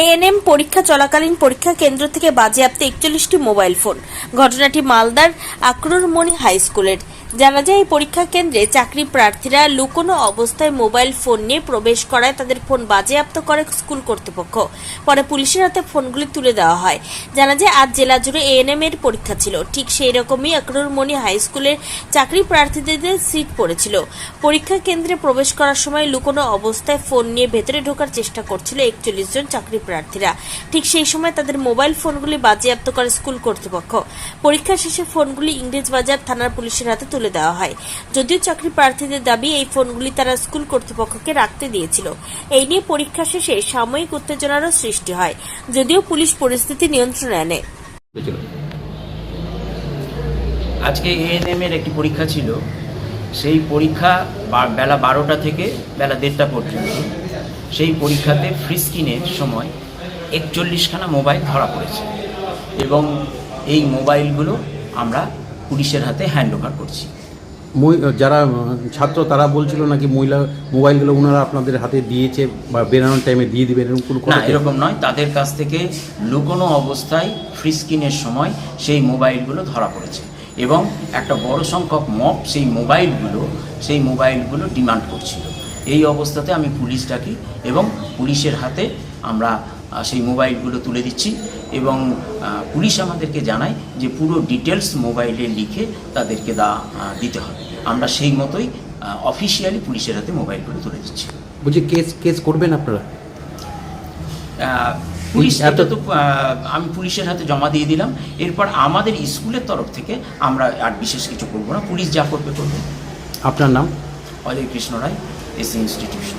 ANM পরীক্ষা, চলাকালীন পরীক্ষা কেন্দ্র থেকে বাজেয়াপ্ত একচল্লিশটি মোবাইল ফোন। ঘটনাটি মালদার আক্রুরমণি হাই স্কুলের। জানা যায়, এই পরীক্ষা কেন্দ্রে চাকরি প্রার্থীরা লুকোনো অবস্থায় মোবাইল ফোন নিয়ে প্রবেশ করায় তাদের ফোন বাজেয়াপ্ত করে স্কুল কর্তৃপক্ষ। পরে পুলিশের হাতে ফোনগুলি তুলে দেওয়া হয়। জানা যায়, আজ জেলা জুড়ে এএনএম এর পরীক্ষা ছিল। ঠিক সেই রকমই আক্রুরমণি হাই স্কুলের চাকরি প্রার্থীদের সিট পড়েছিল। পরীক্ষা কেন্দ্রে প্রবেশ করার সময় লুকোনো অবস্থায় ফোন নিয়ে ভেতরে ঢোকার চেষ্টা করছিল একচল্লিশ জন চাকরি প্রার্থীরা। ঠিক সেই সময় তাদের মোবাইল ফোনগুলি বাজেয়াপ্ত করে স্কুল কর্তৃপক্ষ। পরীক্ষা শেষে ফোনগুলি ইংরেজ বাজার থানার পুলিশের হাতে তুলে দেওয়া হয়। যদিও চাকরি প্রার্থীদের দাবি, এই ফোনগুলি তারা স্কুল কর্তৃপক্ষকে রাখতে দিয়েছিল। এই নিয়ে পরীক্ষা শেষে সাময়িক উত্তেজনারও সৃষ্টি হয়। যদিও পুলিশ পরিস্থিতি নিয়ন্ত্রণে আনে। আজকে এএনএম এর একটি পরীক্ষা ছিল। সেই পরীক্ষা বেলা বারোটা থেকে বেলা দেড়টা পর্যন্ত। সেই পরীক্ষাতে ফ্রি স্ক্রিনের সময় একচল্লিশখানা মোবাইল ধরা পড়েছে। এবং এই মোবাইলগুলো আমরা পুলিশের হাতে হ্যান্ড ওভার করছি যারা ছাত্র তারা বলছিল নাকি মহিলা মোবাইলগুলো ওনারা আপনাদের হাতে দিয়েছে বা বেরানোর টাইমে দিয়ে দিবেন এরকম কোনো না এরকম নয়। তাদের কাছ থেকে লুকোনো অবস্থায় ফ্রি স্ক্রিনের সময় সেই মোবাইলগুলো ধরা পড়েছে এবং একটা বড় সংখ্যক মপ সেই মোবাইলগুলো সেই মোবাইলগুলো ডিমান্ড করছিল। এই অবস্থাতে আমি পুলিশ ডাকি এবং পুলিশের হাতে আমরা সেই মোবাইলগুলো তুলে দিচ্ছি এবং পুলিশ আমাদেরকে জানায় যে পুরো ডিটেলস মোবাইলে লিখে তাদেরকে দা দিতে হবে। আমরা সেই মতোই অফিসিয়ালি পুলিশের হাতে মোবাইলগুলো তুলে দিচ্ছি। বলছি কেস কেস করবেন আপনারা? পুলিশ এটা তো আমি পুলিশের হাতে জমা দিয়ে দিলাম। এরপর আমাদের স্কুলের তরফ থেকে আমরা আর বিশেষ কিছু করব না। পুলিশ যা করবে করবে। আপনার নাম? Ajay Krishna Roy AC institution.